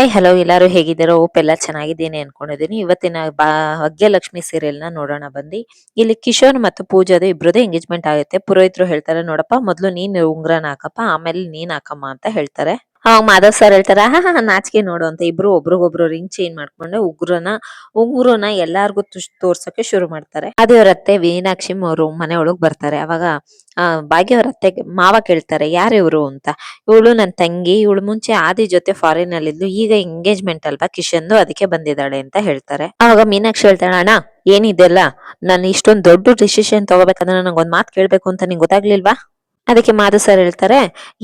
Hi hello ಎಲ್ಲರೂ ಹೇಗಿದ್ದೀರೋ? ಓಪ್ ಎಲ್ಲ ಚೆನ್ನಾಗಿದ್ದೀನಿ ಅನ್ಕೊಂಡಿದ್ದೀನಿ. ಇವತ್ತಿನ ಭಾಗ್ಯಲಕ್ಷ್ಮಿ ಸೀರಿಯಲ್ ನೋಡೋಣ ಬಂದಿ. ಇಲ್ಲಿ ಕಿಶೋರ್ ಮತ್ತು ಪೂಜಾದು ಇಬ್ಬರದೇ ಎಂಗೇಜ್ಮೆಂಟ್ ಆಗುತ್ತೆ. ಪುರೋಹಿತರು ಹೇಳ್ತಾರೆ, ನೋಡಪ್ಪ, ಮೊದಲು ನೀನ್ ಉಂಗ್ರನ ಹಾಕಪ್ಪ, ಆಮೇಲೆ ನೀನ್ ಹಾಕಮ್ಮ ಅಂತ ಹೇಳ್ತಾರೆ. ಅವಾಗ ಮಾಧವ್ ಸರ್ ಹೇಳ್ತಾರ ಹಾ ಹಾ, ನಾಚಿಕೆ ನೋಡು ಅಂತ ಇಬ್ರು ಒಬ್ರಿಗೊಬ್ರು ರಿಂಗ್ ಚೇಂಜ್ ಮಾಡ್ಕೊಂಡು ಉಗ್ರನ, ಉಗುರನ ಎಲ್ಲಾರ್ಗು ತೋರ್ಸಕ್ಕೆ ಶುರು ಮಾಡ್ತಾರೆ. ಅದೇ ಅತ್ತೆ ಮೀನಾಕ್ಷಿ ಅವರು ಮನೆ ಒಳಗ್ ಬರ್ತಾರೆ. ಅವಾಗ ಭಾಗ್ಯ ಅವ್ರ ಅತ್ತೆ ಮಾವ ಕೇಳ್ತಾರೆ, ಯಾರು ಇವ್ರು ಅಂತ? ಇವಳು ನನ್ ತಂಗಿ, ಇವಳು ಮುಂಚೆ ಆದಿ ಜೊತೆ ಫಾರಿನ್ ಅಲ್ಲಿ ಇದ್ಲು ಈಗ ಎಂಗೇಜ್ಮೆಂಟ್ ಅಲ್ವಾ ಕಿಶನ್ದು, ಅದಕ್ಕೆ ಬಂದಿದ್ದಾಳೆ ಅಂತ ಹೇಳ್ತಾರೆ. ಅವಾಗ ಮೀನಾಕ್ಷಿ ಹೇಳ್ತಾಳೆ, ಅಣ್ಣ, ಏನಿದೆಲ್ಲ? ನಾನು ಇಷ್ಟೊಂದು ದೊಡ್ಡ ಡಿಸಿಷನ್ ತಗೋಬೇಕಂದ್ರೆ ನಂಗೊಂದ್ ಮಾತು ಕೇಳ್ಬೇಕು ಅಂತ ನಿಂಗೆ ಗೊತ್ತಾಗ್ಲಿಲ್ವಾ? ಅದಕ್ಕೆ ಮಾಧು ಸರ್ ಹೇಳ್ತಾರೆ,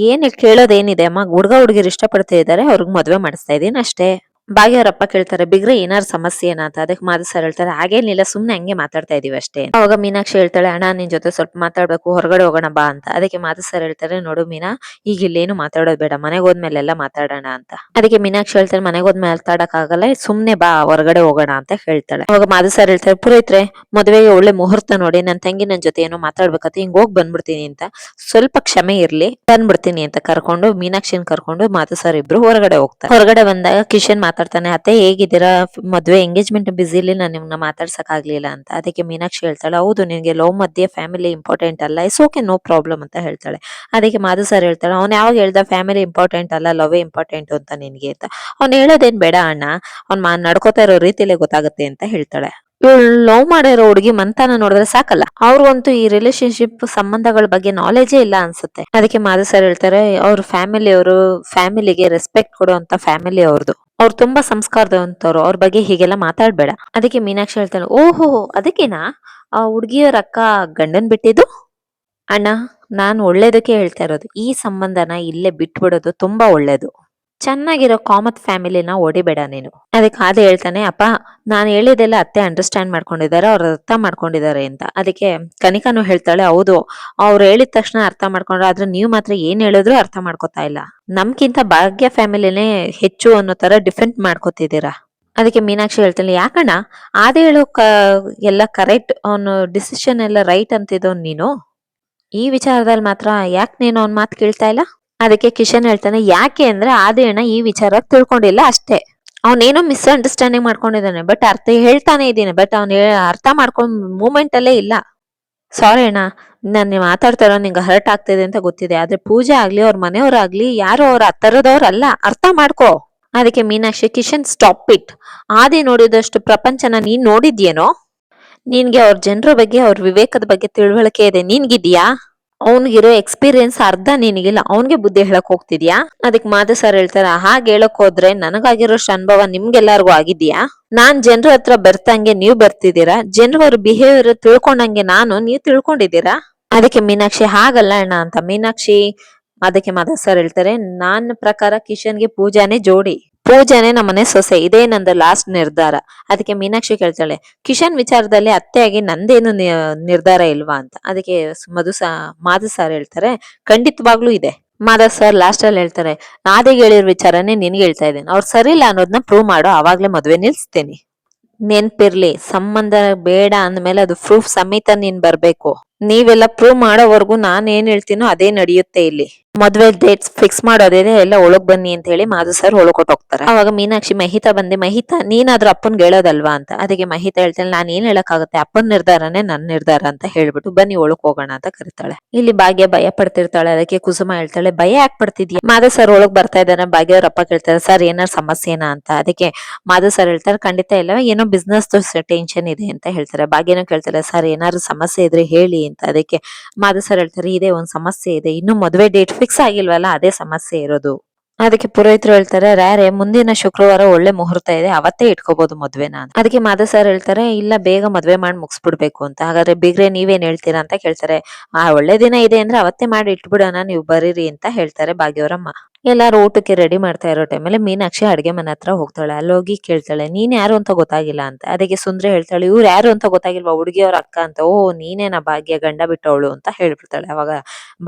ಏನ್ ಕೇಳೋದೇನಿದೆ? ಅಮ್ಮ, ಹುಡ್ಗ ಹುಡುಗಿರು ಇಷ್ಟಪಡ್ತಾ ಇದಾರೆ, ಅವ್ರಿಗೆ ಮದುವೆ ಮಾಡಿಸ್ತಾ ಇದೀನಿ ಅಷ್ಟೇ. ಭಾಗ್ಯ ಅವ್ರಪ್ಪ ಕೇಳ್ತಾರೆ, ಬಿಗ್ರೆ, ಏನಾರು ಸಮಸ್ಯೆ ಏನಂತ? ಅದಕ್ಕೆ ಮಾಧು ಸರ್ ಹೇಳ್ತಾರೆ ಹಾಗೇನಿಲ್ಲ ಸುಮ್ನೆ ಹಂಗೆ ಮಾತಾಡ್ತಾ ಇದೀವಿ ಅಷ್ಟೇ. ಅವಾಗ ಮೀನಾಕ್ಷಿ ಹೇಳ್ತಾಳೆ, ಅಣ್ಣ, ನಿನ್ ಜೊತೆ ಸ್ವಲ್ಪ ಮಾತಾಡ್ಬೇಕು, ಹೊರಗಡೆ ಹೋಗೋಣ ಬಾ ಅಂತ. ಅದಕ್ಕೆ ಮಾಧು ಸರ್ ಹೇಳ್ತಾರೆ, ನೋಡು ಮೀನಾ, ಈಗ ಇಲ್ಲೇನು ಮಾತಾಡೋದು ಬೇಡ, ಮನೆಗೆ ಹೋದ್ಮೇಲೆ ಎಲ್ಲ ಮಾತಾಡೋಣ ಅಂತ. ಅದಕ್ಕೆ ಮೀನಾಕ್ಷಿ ಹೇಳ್ತಾರೆ, ಮನೆಗೆ ಹೋದ್ಮೇಲೆ ಮಾತಾಡಕ್ ಆಗಲ್ಲ ಸುಮ್ನೆ ಬಾ, ಹೊರಗಡೆ ಹೋಗೋಣ ಅಂತ ಹೇಳ್ತಾಳೆ. ಅವಾಗ ಮಾಧು ಸರ್ ಹೇಳ್ತಾರೆ, ಪುರೋಹಿತ್ರೆ, ಮದುವೆಗೆ ಒಳ್ಳೆ ಮುಹೂರ್ತ ನೋಡಿ, ನನ್ ತಂಗಿ ನನ್ ಜೊತೆ ಏನೋ ಮಾತಾಡ್ಬೇಕಂತ, ಹಿಂಗ್ ಹೋಗ್ ಬಂದ್ಬಿಡ್ತೀನಿ ಅಂತ. ಸ್ವಲ್ಪ ಕ್ಷಮೆ ಇರ್ಲಿ, ಬಂದ್ಬಿಡ್ತೀನಿ ಅಂತ ಕರ್ಕೊಂಡು ಮೀನಾಕ್ಷಿನ್ ಕರ್ಕೊಂಡು ಮಾಧು ಸರ್ ಇಬ್ರು ಹೊರಗಡೆ ಹೋಗ್ತಾರೆ. ಹೊರಗಡೆ ಬಂದಾಗ ಕಿಶನ್ ಮಾತಾಡ್ತಾನೆ, ಅತ್ತೆ ಹೇಗಿದ್ದೀರಾ? ಮದುವೆ ಎಂಗೇಜ್ಮೆಂಟ್ ಬಿಸಿಲಿ ನಾನು ನಿಮ್ನ ಮಾತಾಡ್ಸಕ್ ಆಗ್ಲಿಲ್ಲ ಅಂತ. ಅದಕ್ಕೆ ಮೀನಾಕ್ಷಿ ಹೇಳ್ತಾಳೆ, ಹೌದು, ನಿನಗೆ ಲವ್ ಮಧ್ಯೆ ಫ್ಯಾಮಿಲಿ ಇಂಪಾರ್ಟೆಂಟ್ ಅಲ್ಲ ಇಸ್ ಓಕೆ ನೋ ಪ್ರಾಬ್ಲಮ್ ಅಂತ ಹೇಳ್ತಾಳೆ. ಅದಕ್ಕೆ ಮಾಧು ಸರ್ ಹೇಳ್ತಾಳೆ, ಅವ್ನು ಯಾವಾಗ ಹೇಳ್ದ ಫ್ಯಾಮಿಲಿ ಇಂಪಾರ್ಟೆಂಟ್ ಅಲ್ಲ ಲವ್ ಇಂಪಾರ್ಟೆಂಟ್ ಅಂತ ನಿನಗೆ ಅಂತ? ಅವ್ನು ಹೇಳೋದೇನ್ ಬೇಡ ಅಣ್ಣ, ಅವ್ನ್ ಮಾ ನಡ್ಕೋತಾ ಇರೋ ರೀತಿಲೇ ಗೊತ್ತಾಗುತ್ತೆ ಅಂತ ಹೇಳ್ತಾಳೆ. ಲವ್ ಮಾಡಿರೋ ಹುಡುಗಿ ಮಂತಾನ ನೋಡಿದ್ರೆ ಸಾಕಲ್ಲ, ಅವ್ರಿಗಂತೂ ಈ ರಿಲೇಶನ್ಶಿಪ್ ಸಂಬಂಧಗಳ ಬಗ್ಗೆ ನಾಲೆಜೇ ಇಲ್ಲ ಅನ್ಸುತ್ತೆ. ಅದಕ್ಕೆ ಮಾಧು ಸರ್ ಹೇಳ್ತಾರೆ, ಅವ್ರ ಫ್ಯಾಮಿಲಿ ಅವರು ಫ್ಯಾಮಿಲಿಗೆ ರೆಸ್ಪೆಕ್ಟ್ ಕೊಡುವಂತ ಫ್ಯಾಮಿಲಿ ಅವ್ರದ್ದು ಅವ್ರು ತುಂಬಾ ಸಂಸ್ಕಾರದಂತವ್ರು ಅವ್ರ ಬಗ್ಗೆ ಹೀಗೆಲ್ಲ ಮಾತಾಡ್ಬೇಡ. ಅದಕ್ಕೆ ಮೀನಾಕ್ಷಿ ಹೇಳ್ತಾಳೆ, ಓಹೋ, ಅದಕ್ಕೇನಾ? ಆ ಹುಡುಗಿಯವ್ರ ಅಕ್ಕ ಗಂಡನ್ ಬಿಟ್ಟಿದ್ದು? ಅಣ್ಣ, ನಾನು ಒಳ್ಳೇದಕ್ಕೆ ಹೇಳ್ತಾ ಇರೋದು. ಈ ಸಂಬಂಧನ ಇಲ್ಲೇ ಬಿಟ್ಬಿಡೋದು ತುಂಬಾ ಒಳ್ಳೇದು. ಚೆನ್ನಾಗಿರೋ ಕಾಮತ್ ಫ್ಯಾಮಿಲಿನ ಓಡಿಬೇಡ ನೀನು. ಅದಕ್ಕೆ ಆದ ಹೇಳ್ತಾನೆ, ಅಪ್ಪ, ನಾನು ಹೇಳಿದೆಲ್ಲ ಅತ್ತೆ ಅಂಡರ್ಸ್ಟ್ಯಾಂಡ್ ಮಾಡ್ಕೊಂಡಿದ್ದಾರೆ, ಅವ್ರು ಅರ್ಥ ಮಾಡ್ಕೊಂಡಿದ್ದಾರೆ ಅಂತ. ಅದಕ್ಕೆ ಕನಿಕಾನು ಹೇಳ್ತಾಳೆ, ಹೌದು, ಅವ್ರು ಹೇಳಿದ ತಕ್ಷಣ ಅರ್ಥ ಮಾಡ್ಕೊಂಡ್ರೆ, ಆದ್ರೆ ನೀವು ಮಾತ್ರ ಏನ್ ಹೇಳಿದ್ರು ಅರ್ಥ ಮಾಡ್ಕೊತಾ ಇಲ್ಲ. ನಮ್ಕಿಂತ ಭಾಗ್ಯ ಫ್ಯಾಮಿಲಿನೇ ಹೆಚ್ಚು ಅನ್ನೋ ತರ ಡಿಫೆಂಡ್ ಮಾಡ್ಕೋತಿದ್ದೀರಾ? ಅದಕ್ಕೆ ಮೀನಾಕ್ಷಿ ಹೇಳ್ತೀನಿ ಯಾಕಣ್ಣ, ಆದ ಹೇಳೋ ಕ, ಎಲ್ಲ ಕರೆಕ್ಟ್ ಅವನು ಡಿಸಿಷನ್ ಎಲ್ಲ ರೈಟ್ ಅಂತಿದ್ದವ್ ನೀನು? ಈ ವಿಚಾರದಲ್ಲಿ ಮಾತ್ರ ಯಾಕೆ ನೀನು ಅವ್ನ ಮಾತು ಕೇಳ್ತಾ ಇಲ್ಲ? ಅದಕ್ಕೆ ಕಿಶನ್ ಹೇಳ್ತಾನೆ, ಯಾಕೆ ಅಂದ್ರೆ ಆದಿಣ್ಣ ಈ ವಿಚಾರ ತಿಳ್ಕೊಂಡಿಲ್ಲ ಅಷ್ಟೇ. ಅವನೇನೋ ಮಿಸ್ಅಂಡರ್ಸ್ಟ್ಯಾಂಡಿಂಗ್ ಮಾಡ್ಕೊಂಡಿದ್ದಾನೆ ಬಟ್ ಅರ್ಥ ಹೇಳ್ತಾನೆ ಇದ್ದೀನಿ ಬಟ್ ಅವ್ನು ಅರ್ಥ ಮಾಡ್ಕೊಂಡ್ ಮೂಮೆಂಟ್ ಅಲ್ಲೇ ಇಲ್ಲ. ಸಾರಿ ಅಣ್ಣ, ನಾನು ಮಾತಾಡ್ತಾ ಇರೋ ನಿಂಗೆ ಹರ್ಟ್ ಆಗ್ತಿದೆ ಅಂತ ಗೊತ್ತಿದೆ, ಆದ್ರೆ ಪೂಜೆ ಆಗ್ಲಿ, ಅವ್ರ ಮನೆಯವ್ರಾಗ್ಲಿ ಯಾರು ಅವ್ರ ಹತ್ತರದವ್ರಲ್ಲ ಅರ್ಥ ಮಾಡ್ಕೋ. ಅದಕ್ಕೆ ಮೀನಾಕ್ಷಿ, ಕಿಶನ್ ಸ್ಟಾಪ್ ಇಟ್ ಆದಿ ನೋಡಿದಷ್ಟು ಪ್ರಪಂಚನ ನೀನ್ ನೋಡಿದ್ಯೇನೋ? ನಿನ್ಗೆ ಅವ್ರ ಜನರ ಬಗ್ಗೆ, ಅವ್ರ ವಿವೇಕದ ಬಗ್ಗೆ ತಿಳುವಳಿಕೆ ಇದೆ, ನಿನ್ಗಿದ್ಯಾ? ಅವ್ನಿಗಿರೋ ಎಕ್ಸ್ಪೀರಿಯನ್ಸ್ ಅರ್ಧ ನಿನಗಿಲ್ಲ. ಅವ್ನಿಗೆ ಬುದ್ಧಿ ಹೇಳಕ್ ಹೋಗ್ತಿದ್ಯಾ? ಅದಕ್ಕೆ ಮಾದ ಸರ್ ಹೇಳ್ತಾರ, ಹಾಗೆ ಹೇಳಕ್ ಹೋದ್ರೆ ನನಗಾಗಿರೋಷ್ಟು ಅನುಭವ ನಿಮ್ಗೆಲ್ಲಾರ್ಗು ಆಗಿದ್ಯಾ? ನಾನ್ ಜನರ ಹತ್ರ ಬರ್ತಂಗೆ ನೀವ್ ಬರ್ತಿದ್ದೀರಾ? ಜನರು ಅವ್ರ ಬಿಹೇವಿಯರ್ ತಿಳ್ಕೊಂಡಂಗೆ ನಾನು ನೀವ್ ತಿಳ್ಕೊಂಡಿದ್ದೀರಾ? ಅದಕ್ಕೆ ಮೀನಾಕ್ಷಿ, ಹಾಗಲ್ಲ ಅಣ್ಣ ಅಂತ. ಮೀನಾಕ್ಷಿ, ಅದಕ್ಕೆ ಮಾದ ಸರ್ ಹೇಳ್ತಾರೆ ನನ್ನ ಪ್ರಕಾರ ಕಿಶನ್ಗೆ ಪೂಜಾನೇ ಜೋಡಿ. ಪೂಜಾನೇ ನಮ್ಮನೆ ಸೊಸೆ. ಇದೇ ನಂದು ಲಾಸ್ಟ್ ನಿರ್ಧಾರ. ಅದಕ್ಕೆ ಮೀನಾಕ್ಷಿ ಕೇಳ್ತಾಳೆ, ಕಿಶನ್ ವಿಚಾರದಲ್ಲಿ ಅತ್ತೆಯಾಗಿ ನಂದೇನು ನಿರ್ಧಾರ ಇಲ್ವಾ ಅಂತ? ಅದಕ್ಕೆ ಮಧು ಸಾ, ಮಾಧು ಸರ್ ಹೇಳ್ತಾರೆ, ಖಂಡಿತವಾಗ್ಲೂ ಇದೆ. ಮಾಧವ್ ಸರ್ ಲಾಸ್ಟ್ ಅಲ್ಲಿ ಹೇಳ್ತಾರೆ ನಾದೇ ಹೇಳಿರೋ ವಿಚಾರನೇ ನಿನ್ಗೆ ಹೇಳ್ತಾ ಇದ್ದೇನೆ. ಅವ್ರು ಸರಿ ಇಲ್ಲ ಅನ್ನೋದನ್ನ ಪ್ರೂವ್ ಮಾಡೋ. ಅವಾಗ್ಲೇ ಮದುವೆ ನಿಲ್ಸ್ತೇನೆ. ನೆನ್ಪಿರ್ಲಿ, ಸಂಬಂಧ ಬೇಡ ಅಂದ್ಮೇಲೆ ಅದು ಪ್ರೂಫ್ ಸಮೇತ ನೀನ್ ಬರ್ಬೇಕು. ನೀವೆಲ್ಲ ಪ್ರೂವ್ ಮಾಡೋವರೆಗೂ ನಾನು ಏನ್ ಹೇಳ್ತೀನೋ ಅದೇ ನಡೆಯುತ್ತೆ ಇಲ್ಲಿ. ಮದ್ವೆ ಡೇಟ್ಸ್ ಫಿಕ್ಸ್ ಮಾಡೋದೇನೆ ಎಲ್ಲ ಒಳಗ್ ಬನ್ನಿ ಅಂತ ಹೇಳಿ ಮಾಧು ಸರ್ ಒಳಗ್ ಹೋಗ್ತಾರೆ. ಅವಾಗ ಮೀನಾಕ್ಷಿ ಮಹಿತಾ ಬಂದೆ, ಮಹಿತಾ, ನೀನಾದ್ರೂ ಅಪ್ಪನ್ ಹೇಳೋದಲ್ವಾ ಅಂತ. ಅದಕ್ಕೆ ಮಹಿತಾ ಹೇಳ್ತಾಳೆ, ನಾನು ಏನ್ ಹೇಳಕ್ಕಾಗತ್ತೆ? ಅಪ್ಪನ್ ನಿರ್ಧಾರನೇ ನನ್ನ ನಿರ್ಧಾರ ಅಂತ ಹೇಳ್ಬಿಟ್ಟು ಬನ್ನಿ ಒಳಗ್ ಹೋಗೋಣ ಅಂತ ಕರೀತಾಳೆ. ಇಲ್ಲಿ ಭಾಗ್ಯ ಭಯ ಪಡ್ತಿರ್ತಾಳೆ, ಅದಕ್ಕೆ ಕುಸುಮ ಹೇಳ್ತಾಳೆ, ಭಯ ಯಾಕೆ ಪಡ್ತಿದ್ಯಾ? ಮಾಧವ್ ಸರ್ ಒಳಗ್ ಬರ್ತಾ ಇದ್ದಾನೆ, ಭಾಗ್ಯ ಅವ್ರ ಕೇಳ್ತಾರೆ ಸರ್ ಏನಾರು ಸಮಸ್ಯೆನಾ? ಅಂತ. ಅದಕ್ಕೆ ಮಾಧವ್ ಸರ್ ಹೇಳ್ತಾರೆ, ಖಂಡಿತ ಇಲ್ಲ, ಏನೋ ಬಿಸ್ನೆಸ್ ಟೆನ್ಷನ್ ಇದೆ ಅಂತ ಹೇಳ್ತಾರೆ. ಭಾಗ್ಯನೂ ಕೇಳ್ತಾರೆ ಸರ್ ಏನಾದ್ರು ಸಮಸ್ಯೆ ಇದ್ರೆ ಹೇಳಿ ಅಂತ. ಅದಕ್ಕೆ ಮಾದ ಸರ್ ಹೇಳ್ತಾರೆ, ಇದೇ ಒಂದು ಸಮಸ್ಯೆ ಇದೆ. ಇನ್ನು ಮದುವೆ ಡೇಟ್ ಫಿಕ್ಸ್ ಆಗಿಲ್ವಲ್ಲ, ಅದೇ ಸಮಸ್ಯೆ ಇರೋದು. ಅದಕ್ಕೆ ಪುರೋಹಿತರು ಹೇಳ್ತಾರೆ ರಾರೆ ಮುಂದಿನ ಶುಕ್ರವಾರ ಒಳ್ಳೆ ಮುಹೂರ್ತ ಇದೆ. ಅವತ್ತೇ ಇಟ್ಕೋಬಹುದು ಮದ್ವೆನ. ಅದಕ್ಕೆ ಮಾಧ ಸರ್ ಹೇಳ್ತಾರೆ, ಇಲ್ಲ, ಬೇಗ ಮದ್ವೆ ಮಾಡಿ ಮುಗಿಸ್ಬಿಡ್ಬೇಕು ಅಂತ. ಹಾಗಾದ್ರೆ ಬಿಗ್ರೆ ನೀವೇನ್ ಹೇಳ್ತೀರಾ ಅಂತ ಕೇಳ್ತಾರೆ, ಆ, ಒಳ್ಳೆ ದಿನ ಇದೆ ಅಂದ್ರೆ ಅವತ್ತೇ ಮಾಡಿ ಇಟ್ಬಿಡೋಣ, ನೀವು ಬರೀರಿ ಅಂತ ಹೇಳ್ತಾರೆ ಭಾಗ್ಯವರಮ್ಮ. ಎಲ್ಲಾರು ಊಟಕ್ಕೆ ರೆಡಿ ಮಾಡ್ತಾ ಇರೋ ಟೈಮಲ್ಲಿ ಮೀನಾಕ್ಷಿ ಅಡುಗೆ ಮನೆ ಹತ್ರ ಹೋಗ್ತಾಳೆ. ಅಲ್ಲಿ ಹೋಗಿ ಕೇಳ್ತಾಳೆ, ನೀನ್ ಯಾರು ಅಂತ ಗೊತ್ತಾಗಿಲ್ಲ ಅಂತ? ಅದಕ್ಕೆ ಸುಂದ್ರೆ ಹೇಳ್ತಾಳೆ, ಇವ್ರು ಯಾರು ಅಂತ ಗೊತ್ತಾಗಿಲ್ವಾ? ಹುಡುಗಿಯವ್ರ ಅಕ್ಕ ಅಂತ. ಓ, ನೀನೇನಾ ಭಾಗ್ಯ? ಗಂಡ ಬಿಟ್ಟವಳು? ಅಂತ ಹೇಳ್ಬಿಡ್ತಾಳೆ. ಅವಾಗ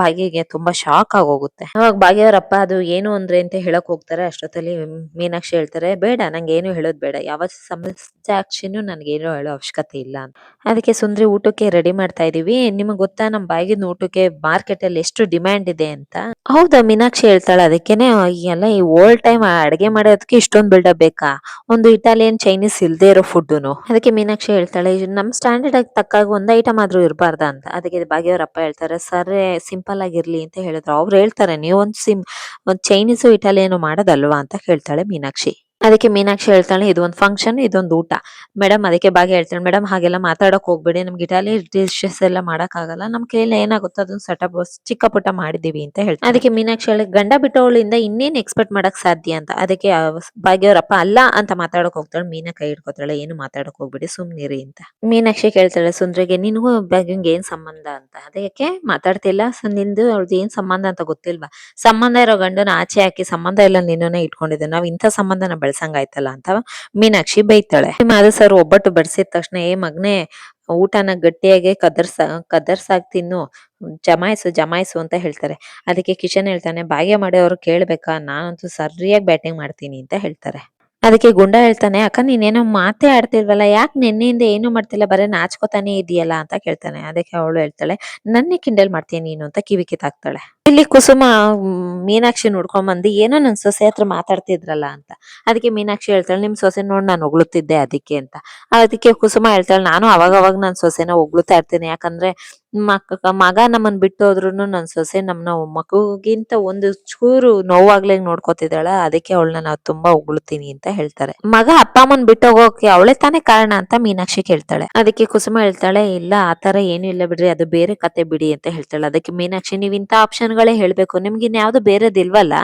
ಭಾಗ್ಯಗೆ ತುಂಬಾ ಶಾಕ್ ಆಗೋಗುತ್ತೆ. ಅವಾಗ ಭಾಗ್ಯವ್ರಪ್ಪ ಅದು ಏನು ಅಂದ್ರೆ? ಅಂತ ಹೇಳಕ್ ಹೋಗ್ತಾರೆ. ಅಷ್ಟೊತ್ತಲ್ಲಿ ಮೀನಾಕ್ಷಿ ಹೇಳ್ತಾರೆ, ಬೇಡ, ನಂಗೆ ಏನು ಹೇಳೋದ್ ಬೇಡ. ಯಾವ ಸಮಸ್ಯಾಕ್ಷಿನೂ ಏನು ಹೇಳೋ ಅವಶ್ಯಕತೆ ಇಲ್ಲ ಅಂತ. ಅದಕ್ಕೆ ಸುಂದ್ರಿ, ಊಟಕ್ಕೆ ರೆಡಿ ಮಾಡ್ತಾ ಇದೀವಿ. ನಿಮಗ್ ಗೊತ್ತಾ ನಮ್ ಬಾಯಿಗಿನ ಊಟಕ್ಕೆ ಮಾರ್ಕೆಟ್ ಅಲ್ಲಿ ಎಷ್ಟು ಡಿಮ್ಯಾಂಡ್ ಇದೆ ಅಂತ? ಹೌದಾ? ಮೀನಾಕ್ಷಿ ಹೇಳ್ತಾಳೆ, ಅದಕ್ಕೆ ಅದಕ್ಕೇನೆ ಎಲ್ಲ ಈ ಓಲ್ಡ್ ಟೈಮ್ ಅಡುಗೆ ಮಾಡೋದಕ್ಕೆ ಇಷ್ಟೊಂದು ಬಿಲ್ಡಪ್ ಬೇಕಾ? ಒಂದು ಇಟಾಲಿಯನ್ ಚೈನೀಸ್ ಇಲ್ದೇ ಇರೋ ಫುಡ್ಡುನು ಅದಕ್ಕೆ ಮೀನಾಕ್ಷಿ ಹೇಳ್ತಾಳೆ, "ಇದು ನಮ್ ಸ್ಟ್ಯಾಂಡರ್ಡ್ ತಕ್ಕಾಗ ಒಂದ್ ಐಟಮ್ ಆದ್ರೂ ಇರಬಾರ್ದ ಅಂತ. ಅದಕ್ಕೆ ಭಾಗ್ಯವರಪ್ಪ ಹೇಳ್ತಾರೆ, ಸರ್ ಸಿಂಪಲ್ ಆಗಿರ್ಲಿ ಅಂತ ಹೇಳಿದ್ರು. ಅವ್ರು ಹೇಳ್ತಾರೆ, ನೀವು ಒಂದ್ ಸಿಮ್ ಒಂದ್ ಚೈನೀಸು ಇಟಾಲಿಯನ್ ಮಾಡೋದಲ್ವಾ? ಅಂತ ಹೇಳ್ತಾಳೆ ಮೀನಾಕ್ಷಿ. ಅದಕ್ಕೆ ಮೀನಾಕ್ಷಿ ಹೇಳ್ತಾಳೆ, ಇದು ಒಂದು ಫಂಕ್ಷನ್ ಇದೊಂದು ಊಟ. ಮೇಡಮ್ ಅದಕ್ಕೆ ಬಾಗಿ ಹೇಳ್ತಾಳೆ, ಮೇಡಮ್ ಹಾಗೆಲ್ಲ ಮಾತಾಡಕ್ ಹೋಗ್ಬೇಡಿ, ನಮ್ಗೆ ಇಟಾಲಿ ಡಿಶಸ್ ಎಲ್ಲ ಮಾಡಕ್ ಆಗಲ್ಲ ನಮ್ ಕೈಯಲ್ಲಿ ಏನಾಗುತ್ತೋ ಅದನ್ನ ಸೆಟಪ್ ಚಿಕ್ಕ ಪುಟ್ಟ ಮಾಡಿದೀವಿ ಅಂತ ಹೇಳ್ತಾರೆ ಅದಕ್ಕೆ ಮೀನಾಕ್ಷಿ ಹೇಳಿ ಗಂಡ ಬಿಟ್ಟವಳಿಂದ ಇನ್ನೇನ್ ಎಕ್ಸ್ಪೆಕ್ಟ್ ಮಾಡಕ್ ಸಾಧ್ಯ ಅಂತ? ಅದಕ್ಕೆ ಬಾಗಿಯವರಪ್ಪ ಅಲ್ಲ ಅಂತ ಮಾತಾಡಕ್ ಹೋಗ್ತಾಳೆ, ಮೀನಾ ಕೈ ಹಿಡ್ಕೊತಾಳೆ, ಏನು ಮಾತಾಡಕ್ ಹೋಗ್ಬೇಡಿ, ಸುಮ್ನಿರಿ ಅಂತ. ಮೀನಾಕ್ಷಿ ಕೇಳ್ತಾಳೆ, ಸುಂದ್ರಿಗೆ, ನಿನಗೂ ಭಾಗ್ಯಂಗೆ ಏನ್ ಸಂಬಂಧ ಅಂತ? ಅದಕ್ಕೆ ಮಾತಾಡ್ತಿಲ್ಲ ನಿಂದು ಅವ್ರದ್ದು ಏನ್ ಸಂಬಂಧ ಅಂತ ಗೊತ್ತಿಲ್ವಾ? ಸಂಬಂಧ ಇರೋ ಗಂಡನ ಆಚೆ ಹಾಕಿ, ಸಂಬಂಧ ಎಲ್ಲ ನಿನ್ನೇ ಇಟ್ಕೊಂಡಿದ್ದೆ, ನಾವ್ ಇಂಥ ಸಂಬಂಧನ ಬೆಳ್ಸಂಗಾಯ್ತಲ್ಲ ಅಂತ ಮೀನಾಕ್ಷಿ ಬೈತಾಳೆ. ಅದು ಸರ್ ಒಬ್ಬಟ್ಟು ಬಡಿಸಿದ ತಕ್ಷಣ, ಏ ಮಗ್ನೆ, ಊಟನ ಗಟ್ಟಿಯಾಗಿ ಕದರ್ಸ ಕದರ್ಸಾಕ್ ತಿನ್ನು, ಜಮಾಯಿಸು ಜಮಾಯಿಸು ಅಂತ ಹೇಳ್ತಾರೆ. ಅದಕ್ಕೆ ಕಿಶನ್ ಹೇಳ್ತಾನೆ ಬಾಗ್ಯ ಮಾಡಿ ಅವ್ರು ಕೇಳ್ಬೇಕಾ? ನಾನಂತೂ ಸರಿಯಾಗಿ ಬ್ಯಾಟಿಂಗ್ ಮಾಡ್ತೀನಿ ಅಂತ ಹೇಳ್ತಾರೆ. ಅದಕ್ಕೆ ಗುಂಡ ಹೇಳ್ತಾನೆ, ಅಕ್ಕ, ನೀನೇನೋ ಮಾತೇ ಆಡ್ತಿಲ್ವಲ್ಲ, ಯಾಕೆ ನಿನ್ನೆಯಿಂದ ಏನು ಮಾಡ್ತಿಲ್ಲ, ಬರೀ ನಾಚ್ಕೋತಾನೆ ಇದೆಯಲ್ಲ ಅಂತ ಕೇಳ್ತಾನೆ. ಅದಕ್ಕೆ ಅವಳು ಹೇಳ್ತಾಳೆ, ನನ್ನೇ ಕಿಂಡಲ್ ಮಾಡ್ತೀನಿ ನೀನು ಅಂತ ಕಿವಿ ಕಿತ್ತಾಕ್ತಾಳೆ. ಇಲ್ಲಿ ಕುಸುಮ ಮೀನಾಕ್ಷಿ ನೋಡ್ಕೊಂಡ್ ಬಂದು ಏನೋ ನನ್ ಸೊಸೆ ಹತ್ರ ಮಾತಾಡ್ತಿದ್ರಲ್ಲ ಅಂತ. ಅದಕ್ಕೆ ಮೀನಾಕ್ಷಿ ಹೇಳ್ತಾಳೆ, ನಿಮ್ ಸೊಸೆ ನೋಡ್, ನಾನು ಒಗ್ಳುತ್ತಿದ್ದೆ ಅದಕ್ಕೆ ಅಂತ. ಅದಕ್ಕೆ ಕುಸುಮ ಹೇಳ್ತಾಳೆ, ನಾನು ಅವಾಗ ಅವಾಗ ನನ್ ಸೊಸೆನ ಒಗ್ಳುತ್ತಾ ಇರ್ತೀನಿ, ಯಾಕಂದ್ರೆ ಮಕ್ ಮಗ ನಮ್ಮನ್ ಬಿಟ್ಟು ಹೋದ್ರುನು ನನ್ ಸೊಸೆ ನಮ್ನ ಮಗುಗಿಂತ ಒಂದು ಚೂರು ನೋವಾಗ್ಲೇ ನೋಡ್ಕೊತಿದಾಳ ಅದಕ್ಕೆ ಅವಳನ್ನ ನಾವು ತುಂಬಾ ಉಗುಳ್ತೀನಿ ಅಂತ ಹೇಳ್ತಾರೆ. ಮಗ ಅಪ್ಪ ಅಮ್ಮನ್ ಬಿಟ್ಟು ಹೋಗೋಕೆ ಅವಳೇ ತಾನೇ ಕಾರಣ ಅಂತ ಮೀನಾಕ್ಷಿ ಕೇಳ್ತಾಳೆ. ಅದಕ್ಕೆ ಕುಸುಮ ಹೇಳ್ತಾಳೆ, ಇಲ್ಲ ಆತರ ಏನು ಇಲ್ಲ ಬಿಡ್ರಿ, ಅದು ಬೇರೆ ಕತೆ ಬಿಡಿ ಅಂತ ಹೇಳ್ತಾಳೆ. ಅದಕ್ಕೆ ಮೀನಾಕ್ಷಿ, ನೀವ್ ಆಪ್ಷನ್ ಗಳೇ ಹೇಳ್ಬೇಕು. ನಿಮ್ಗೆ ಇನ್ಯಾವ್ದು ಬೇರೆದಿಲ್ವಲ್ಲ?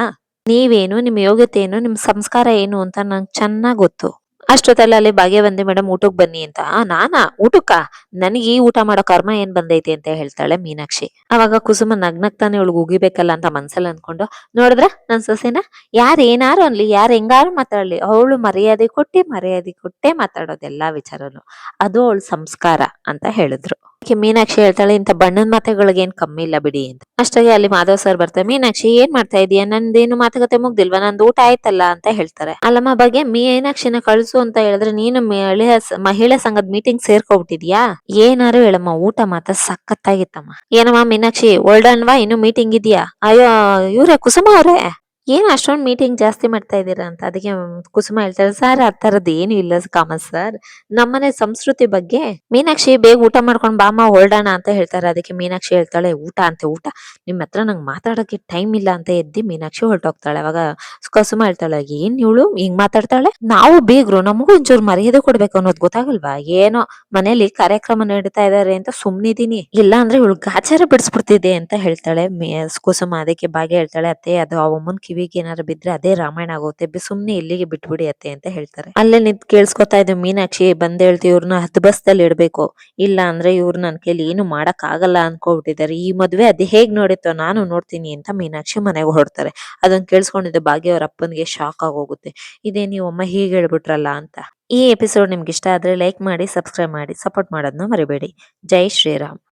ನೀವೇನು, ನಿಮ್ ಯೋಗ್ಯತೆ ಏನು ನಿಮ್ ಸಂಸ್ಕಾರ ಏನು ಅಂತ ನಂಗೆ ಚೆನ್ನಾಗ್ ಗೊತ್ತು. ಅಷ್ಟೊತ್ತಲ್ಲಿ ಅಲ್ಲಿ ಭಾಗ್ಯ ಬಂದೆ, ಮೇಡಮ್, ಊಟಕ್ಕೆ ಬನ್ನಿ ಅಂತ. ನಾನಾ? ಊಟಕ್ಕ? ನನಗೆ ಈ ಊಟ ಮಾಡೋ ಕರ್ಮ ಏನ್ ಬಂದೈತಿ? ಅಂತ ಹೇಳ್ತಾಳೆ ಮೀನಾಕ್ಷಿ. ಅವಾಗ ಕುಸುಮ ನಗ್ನಗ್ತಾನೆ ಅವಳಿಗೆ ಉಗಿಬೇಕಲ್ಲ ಅಂತ ಮನ್ಸಲ್ಲಿ ಅನ್ಕೊಂಡು, ನೋಡಿದ್ರ ನನ್ ಸೊಸೆನ? ಯಾರ್ ಏನಾರು ಅನ್ಲಿ, ಯಾರು ಹೆಂಗಾರು ಮಾತಾಡ್ಲಿ. ಅವಳು ಮರ್ಯಾದೆ ಕೊಟ್ಟೆ ಮರ್ಯಾದೆ ಕೊಟ್ಟೆ ಮಾತಾಡೋದು ಎಲ್ಲಾ ವಿಚಾರನು. ಅದು ಅವಳು ಸಂಸ್ಕಾರ, ಅಂತ ಹೇಳಿದ್ರು. ಮೀನಾಕ್ಷಿ ಹೇಳ್ತಾಳೆ, ಇಂಥ ಬಣ್ಣದ ಮಾತೆಗಳಿಗೆ ಏನ್ ಕಮ್ಮಿ ಇಲ್ಲ ಬಿಡಿ ಅಂತ. ಅಷ್ಟಾಗಿ ಅಲ್ಲಿ ಮಾಧವ್ ಸರ್ ಬರ್ತಾರೆ, ಮೀನಾಕ್ಷಿ, ಏನ್ ಮಾಡ್ತಾ ಇದೀಯಾ? ನಂದೇನು ಮಾತುಕತೆ ಮುಗ್ದಿಲ್ವಾ? ನಂದು ಊಟ ಆಯ್ತಲ್ಲ? ಅಂತ ಹೇಳ್ತಾರೆ. ಅಲ್ಲಮ್ಮ, ಬಗ್ಗೆ ಮೀನಾಕ್ಷಿನ ಕಳ್ಸು ಅಂತ ಹೇಳಿದ್ರೆ ನೀನು ಮಹಿಳಾ ಸಂಘದ ಮೀಟಿಂಗ್ ಸೇರ್ಕೊಬಿಟ್ಟಿದ್ಯಾ? ಏನಾರು ಹೇಳಮ್ಮ, ಊಟ ಮಾತ್ರ ಸಖತ್ತಾಗಿತ್ತಮ್ಮ. ಏನಮ್ಮ ಮೀನಾಕ್ಷಿ ಒಳ್ಡನ್ವಾ ಇನ್ನು ಮೀಟಿಂಗ್ ಇದೆಯಾ? ಅಯ್ಯೋ, ಇವ್ರೆ ಕುಸುಮ ಅವ್ರೆ. ಏನ್ ಅಷ್ಟೊಂದು ಮೀಟಿಂಗ್ ಜಾಸ್ತಿ ಮಾಡ್ತಾ ಇದ್ದೀರಾ ಅಂತ? ಅದಕ್ಕೆ ಕುಸುಮ ಹೇಳ್ತಾರೆ, ಸರ್, ಆ ತರದ್ ಏನು ಇಲ್ಲ ಕಾಮತ್ ಸರ್. ನಮ್ಮನೆ ಸಂಸ್ಕೃತಿ ಬಗ್ಗೆ ಮೀನಾಕ್ಷಿ ಬೇಗ ಊಟ ಮಾಡ್ಕೊಂಡ್ ಬಾಮ ಹೊರಡೋಣ ಅಂತ ಹೇಳ್ತಾರೆ. ಅದಕ್ಕೆ ಮೀನಾಕ್ಷಿ ಹೇಳ್ತಾಳೆ, ಊಟ ಅಂತ ಊಟ. ನಿಮ್ಮ ಹತ್ರ ನಂಗೆ ಮಾತಾಡಕ್ಕೆ ಟೈಮ್ ಇಲ್ಲ ಅಂತ ಎದ್ದಿ ಮೀನಾಕ್ಷಿ ಹೊರಟೋಗ್ತಾಳೆ. ಅವಾಗ ಕುಸುಮ ಹೇಳ್ತಾಳೆ, ಏನ್ ಇವಳು? ಹಿಂಗ್ ಮಾತಾಡ್ತಾಳೆ? ನಾವು ಬೇಗರು, ನಮಗೂ ಒಂಚೂರು ಮರ್ಯಾದೆ ಕೊಡ್ಬೇಕು ಅನ್ನೋದು ಗೊತ್ತಾಗಲ್ವಾ? ಏನೋ ಮನೇಲಿ ಕಾರ್ಯಕ್ರಮ ನಡೀತಾ ಇದಾರೆ ಅಂತ ಸುಮ್ನಿದೀನಿ ಇಲ್ಲ ಅಂದ್ರೆ ಇವಳು ಗಾಚಾರ ಬಿಡಿಸ್ಬಿಡ್ತಿದೆ ಅಂತ ಹೇಳ್ತಾಳೆ ಕುಸುಮ. ಅದಕ್ಕೆ ಬಾಗಿ ಹೇಳ್ತಾಳೆ, ಅತ್ತೆ, ಅದು ಅವಮ್ಮನ್ ಕಿವಿಗೆ ಏನಾದ್ರು ಬಿದ್ರೆ ಅದೇ ರಾಮಾಯಣ ಆಗುತ್ತೆ. ಬಿ- ಸುಮ್ನೆ ಇಲ್ಲಿಗೆ ಬಿಟ್ಬಿಡಿ ಅತ್ತೆ ಅಂತ ಹೇಳ್ತಾರೆ. ಅಲ್ಲೇ ನಿಂತ್ ಕೇಳಿಸ್ಕೊತಾ ಇದ್ದ ಮೀನಾಕ್ಷಿ, ಬಂದ್ ಹೇಳ್ತಿ ಇವ್ರನ್ನ ಹತ್ತು ಬಸ್ದಲ್ಲಿ ಇಡ್ಬೇಕು. ಇಲ್ಲ ಅಂದ್ರೆ ಇವ್ರು ನನ್ ಕೈಲಿ ಏನು ಮಾಡಕ್ ಆಗಲ್ಲ ಅನ್ಕೋಬಿಟ್ಟಿದ್ದಾರೆ. ಈ ಮದ್ವೆ ಅದ್ ಹೇಗ್ ನೋಡಿತ್ತೋ ನಾನು ನೋಡ್ತೀನಿ ಅಂತ ಮೀನಾಕ್ಷಿ ಮನೆಗೆ ಹೊರಡ್ತಾರೆ. ಅದನ್ನ ಕೇಳಿಸ್ಕೊಂಡಿದ್ದ ಭಾಗ್ಯ ಅವ್ರ ಅಪ್ಪನ್ಗೆ ಶಾಕ್ ಆಗೋಗುತ್ತೆ ಇದೇ ಅಮ್ಮ ಹೀಗೆ ಹೇಳ್ಬಿಟ್ರಲ್ಲ ಅಂತ. ಈ ಎಪಿಸೋಡ್ ನಿಮ್ಗೆ ಇಷ್ಟ ಆದ್ರೆ ಲೈಕ್ ಮಾಡಿ ಸಬ್ಸ್ಕ್ರೈಬ್ ಮಾಡಿ ಸಪೋರ್ಟ್ ಮಾಡೋದನ್ನ ಮರಿಬೇಡಿ. ಜೈ ಶ್ರೀರಾಮ್.